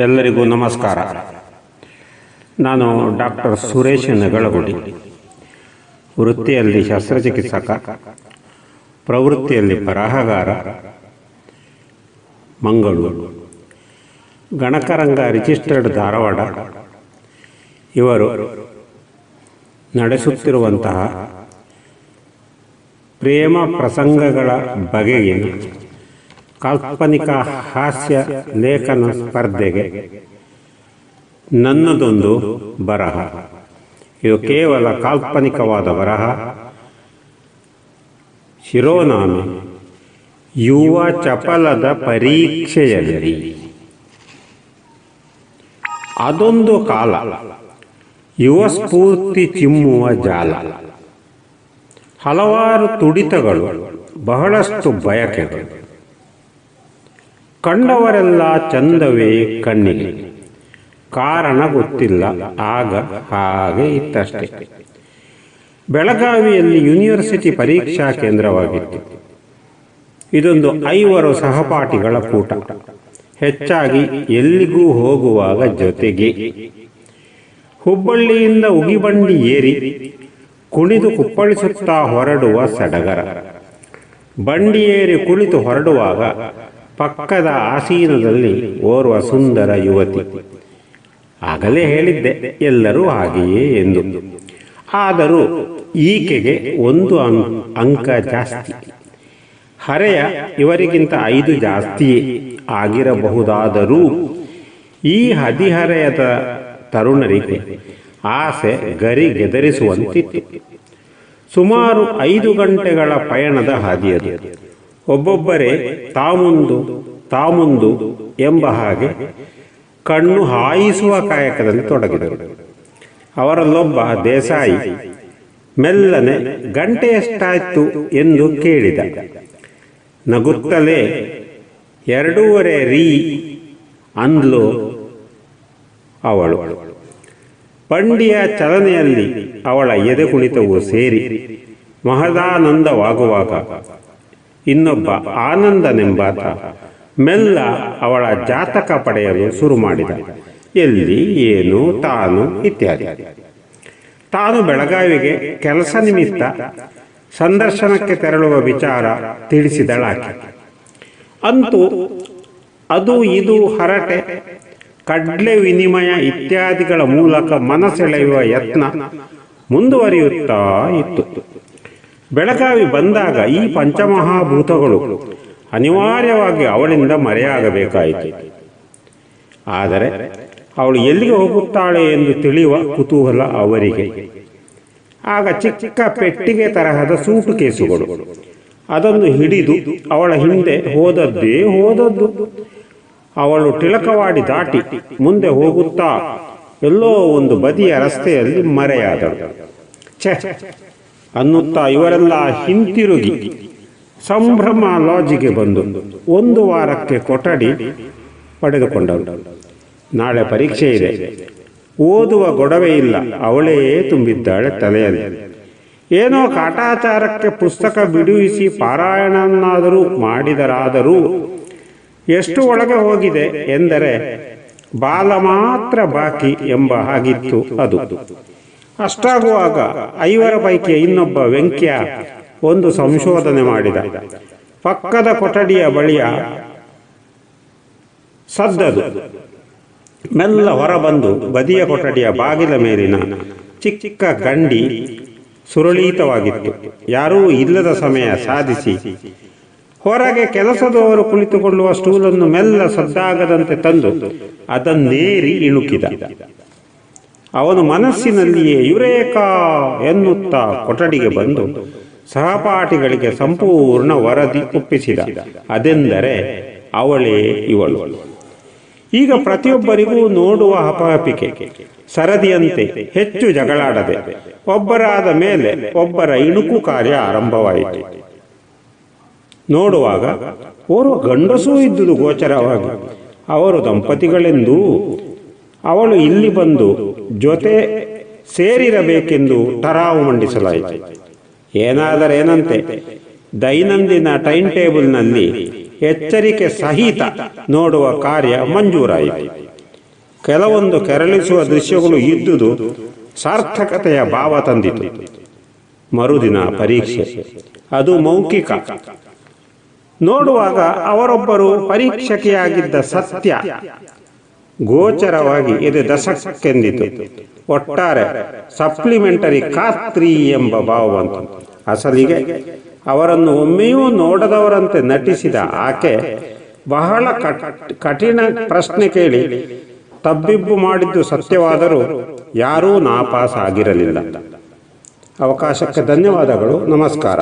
ಎಲ್ಲರಿಗೂ ನಮಸ್ಕಾರ. ನಾನು ಡಾಕ್ಟರ್ ಸುರೇಶ್ ನಗಳಗುಡಿ, ವೃತ್ತಿಯಲ್ಲಿ ಶಸ್ತ್ರಚಿಕಿತ್ಸಕ, ಪ್ರವೃತ್ತಿಯಲ್ಲಿ ಬರಹಗಾರ, ಮಂಗಳೂರು, ಗಣಕರಂಗ ರಿಜಿಸ್ಟರ್ಡ್ ಧಾರವಾಡ. ಇವರು ನಡೆಸುತ್ತಿರುವಂತಹ ಪ್ರೇಮ ಪ್ರಸಂಗಗಳ ಬಗೆಗಿನ ಕಾಲ್ಪನಿಕ ಹಾಸ್ಯ ಲೇಖನ ಸ್ಪರ್ಧೆಗೆ. ನನ್ನದೊಂದು ಬರಹ. ಇದು ಕೇವಲ ಕಾಲ್ಪನಿಕವಾದ ಬರಹ. ಶಿರೋನಾಮೆ ಯುವ ಚಪಲದ ಪರೀಕ್ಷೆಯಲ್ಲಿ. ಅದೊಂದು ಕಾಲ ಯುವ ಸ್ಫೂರ್ತಿ ಚಿಮ್ಮುವ ಜಾಲ. ಹಲವಾರು ತುಡಿತಗಳು, ಬಹಳಷ್ಟು ಬಯಕೆಗಳು. ಕಂಡವರೆಲ್ಲ ಚಂದವೇ ಕಣ್ಣಿಗೆ. ಕಾರಣ ಗೊತ್ತಿಲ್ಲ, ಆಗ ಹಾಗೆ ಇತ್ತಷ್ಟೇ. ಬೆಳಗಾವಿಯಲ್ಲಿ ಯೂನಿವರ್ಸಿಟಿ ಪರೀಕ್ಷಾ ಕೇಂದ್ರವಾಗಿತ್ತು. ಇದೊಂದು ಐವರು ಸಹಪಾಠಿಗಳ ಕೂಟ. ಹೆಚ್ಚಾಗಿ ಎಲ್ಲಿಗೂ ಹೋಗುವಾಗ ಜೊತೆಗೆ. ಹುಬ್ಬಳ್ಳಿಯಿಂದ ಉಗಿಬಂಡಿ ಏರಿ ಕುಣಿದು ಕುಪ್ಪಳಿಸುತ್ತಾ ಹೊರಡುವ ಸಡಗರ. ಬಂಡಿ ಏರಿ ಕುಳಿತು ಹೊರಡುವಾಗ ಪಕ್ಕದ ಆಸೀನದಲ್ಲಿ ಓರ್ವ ಸುಂದರ ಯುವತಿ. ಆಗಲೇ ಹೇಳಿದ್ದೆ, ಎಲ್ಲರೂ ಹಾಗೆಯೇ ಎಂದು. ಆದರೂ ಈಕೆಗೆ ಒಂದು ಅಂಕ ಜಾಸ್ತಿ. ಹರೆಯ ಇವರಿಗಿಂತ ಐದು ಜಾಸ್ತಿಯೇ ಆಗಿರಬಹುದಾದರೂ ಈ ಹದಿಹರೆಯದ ತರುಣರಿಗೆ ಆಸೆ ಗರಿ ಗೆದರಿಸುವಂತಿತ್ತು ಸುಮಾರು ಐದು ಗಂಟೆಗಳ ಪಯಣದ ಹಾದಿಯದು. ಒಬ್ಬೊಬ್ಬರೇ ತಾಮುಂದು ತಾಮುಂದು ಎಂಬ ಹಾಗೆ ಕಣ್ಣು ಹಾಯಿಸುವ ಕಾಯಕದಲ್ಲಿ ತೊಡಗಿದರು. ಅವರಲ್ಲೊಬ್ಬ ದೇಸಾಯಿ ಮೆಲ್ಲನೆ ಗಂಟೆಯಷ್ಟಾಯ್ತು ಎಂದು ಕೇಳಿದ. ನಗುತ್ತಲೇ, ಎರಡೂವರೆ ರೀ ಅಂದ್ಲು ಅವಳು. ಪಂಡಿಯ ಚಲನೆಯಲ್ಲಿ ಅವಳ ಎದೆ ಕುಣಿತವು ಸೇರಿ ಮಹದಾನಂದವಾಗುವಾಗ ಇನ್ನೊಬ್ಬ ಆನಂದನೆಂಬಾತ. ಮೆಲ್ಲ ಅವಳ ಜಾತಕ ಪಡೆಯಲು ಶುರು ಮಾಡಿದ ಎಲ್ಲಿ, ಏನು, ತಾನು, ಇತ್ಯಾದಿ. ತಾನು ಬೆಳಗಾವಿಗೆ ಕೆಲಸ ನಿಮಿತ್ತ ಸಂದರ್ಶನಕ್ಕೆ ತೆರಳುವ ವಿಚಾರ ತಿಳಿಸಿದಳಾಕೆ. ಅಂತೂ ಅದು ಇದು ಹರಟೆ, ಕಡ್ಲೆ ವಿನಿಮಯ ಇತ್ಯಾದಿಗಳ ಮೂಲಕ ಮನಸೆಳೆಯುವ ಯತ್ನ ಮುಂದುವರಿಯುತ್ತಾ ಇತ್ತು. ಬೆಳಗಾವಿ ಬಂದಾಗ ಈ ಪಂಚಮಹಾಭೂತಗಳು ಅನಿವಾರ್ಯವಾಗಿ ಅವಳಿಂದ ಮರೆಯಾಗಬೇಕಾಯಿತು. ಆದರೆ ಅವಳು ಎಲ್ಲಿಗೆ ಹೋಗುತ್ತಾಳೆ ಎಂದು ತಿಳಿಯುವ ಕುತೂಹಲ ಅವರಿಗೆ. ಆಗ ಚಿಕ್ಕ ಪೆಟ್ಟಿಗೆ ತರಹದ ಸೂಟು ಕೇಸುಗಳು. ಅದನ್ನು ಹಿಡಿದು ಅವಳ ಹಿಂದೆ ಹೋದದ್ದೇ ಹೋದದ್ದು. ಅವಳು ಟಿಳಕವಾಡಿ ದಾಟಿ ಮುಂದೆ ಹೋಗುತ್ತಾ ಎಲ್ಲೋ ಒಂದು ಬದಿಯ ರಸ್ತೆಯಲ್ಲಿ ಮರೆಯಾದಳು. ಛೆ ಅನ್ನುತ್ತಾ ಇವರೆಲ್ಲ ಹಿಂತಿರುಗಿ ಸಂಭ್ರಮ ಲಾಜಿಗೆ ಬಂದು ಒಂದು ವಾರಕ್ಕೆ ಕೊಠಡಿ ಪಡೆದುಕೊಂಡರು. ನಾಳೆ ಪರೀಕ್ಷೆ ಇದೆ. ಓದುವ ಗೊಡವೆ ಇಲ್ಲ. ಅವಳೇ ತುಂಬಿದ್ದಾಳೆ ತಲೆಯಲ್ಲಿ. ಏನೋ ಕಾಟಾಚಾರಕ್ಕೆ ಪುಸ್ತಕ ಬಿಡುವಿಸಿ ಪಾರಾಯಣನಾದರೂ ಮಾಡಿದರಾದರೂ ಎಷ್ಟು ಒಳಗೆ ಹೋಗಿದೆ ಎಂದರೆ ಬಾಲ ಮಾತ್ರ ಬಾಕಿ ಎಂಬ ಹಾಗಿತ್ತು ಅದು. ಅಷ್ಟಾಗುವಾಗ ಐವರ ಪೈಕಿ ಇನ್ನೊಬ್ಬ ವೆಂಕ್ಯ ಒಂದು ಸಂಶೋಧನೆ ಮಾಡಿದ. ಪಕ್ಕದ ಕೊಠಡಿಯ ಬಳಿಯ ಸದ್ದದು. ಮೆಲ್ಲ ಹೊರಬಂದು ಬದಿಯ ಕೊಠಡಿಯ ಬಾಗಿಲ ಮೇಲಿನ ಚಿಕ್ಕ ಗಂಡಿ ಸುರಳೀತವಾಗಿತ್ತು. ಯಾರೂ ಇಲ್ಲದ ಸಮಯ ಸಾಧಿಸಿ. ಹೊರಗೆ ಕೆಲಸದವರು ಕುಳಿತುಕೊಳ್ಳುವ ಸ್ಟೂಲನ್ನು ಮೆಲ್ಲ ಸದ್ದಾಗದಂತೆ ತಂದು ಅದನ್ನೇರಿ ಇಣುಕಿದ ಅವನು ಮನಸ್ಸಿನಲ್ಲಿಯೇ ಯುರೇಕಾ ಎನ್ನುತ್ತಾ ಕೊಠಡಿಗೆ ಬಂದು ಸಹಪಾಠಿಗಳಿಗೆ ಸಂಪೂರ್ಣ ವರದಿ ಒಪ್ಪಿಸಿದ. ಅದೆಂದರೆ ಅವಳೇ ಇವಳು. ಈಗ ಪ್ರತಿಯೊಬ್ಬರಿಗೂ ನೋಡುವ ಹಪಹಪಿಕೆ ಸರದಿಯಂತೆ ಹೆಚ್ಚು ಜಗಳಾಡದೆ ಒಬ್ಬರಾದ ಮೇಲೆ ಒಬ್ಬರ ಇಣುಕು ಕಾರ್ಯ ಆರಂಭವಾಯಿತು. ನೋಡುವಾಗ ಓರ್ವ ಗಂಡಸೂ ಇದ್ದುದು ಗೋಚರವಾಗಿ, ಅವರು ದಂಪತಿಗಳೆಂದೂ, ಅವಳು ಇಲ್ಲಿ ಬಂದು ಜೊತೆ ಸೇರಿರಬೇಕೆಂದು ತರಾವು ಮಂಡಿಸಲಾಯಿತು. ಏನಾದರೇನಂತೆ ದೈನಂದಿನ ಟೈಮ್ ಟೇಬಲ್ನಲ್ಲಿ ಎಚ್ಚರಿಕೆ ಸಹಿತ ನೋಡುವ ಕಾರ್ಯ ಮಂಜೂರಾಯಿತು. ಕೆಲವೊಂದು ಕೆರಳಿಸುವ ದೃಶ್ಯಗಳು ಇದ್ದುದು ಸಾರ್ಥಕತೆಯ ಭಾವ ತಂದಿತು. ಮರುದಿನ ಪರೀಕ್ಷೆ. ಅದು ಮೌಖಿಕ. ನೋಡುವಾಗ ಅವರೊಬ್ಬರು ಪರೀಕ್ಷಕಿಯಾಗಿದ್ದ ಸತ್ಯ. ಗೋಚರವಾಗಿ ಇದೆ ದಶಕ್ಕೆಂದಿತು. ಒಟ್ಟಾರೆ ಸಪ್ಲಿಮೆಂಟರಿ ಖಾತ್ರಿ ಎಂಬ ಭಾವ ಬಂತು. ಅಸಲಿಗೆ ಅವರನ್ನು ಒಮ್ಮೆಯೂ ನೋಡದವರಂತೆ ನಟಿಸಿದ ಆಕೆ ಬಹಳ ಕಠಿಣ ಪ್ರಶ್ನೆ ಕೇಳಿ ತಬ್ಬಿಬ್ಬು ಮಾಡಿದ್ದು ಸತ್ಯವಾದರೂ ಯಾರೂ ನಾಪಾಸಾಗಿರಲಿಲ್ಲ. ಅವಕಾಶಕ್ಕೆ ಧನ್ಯವಾದಗಳು. ನಮಸ್ಕಾರ.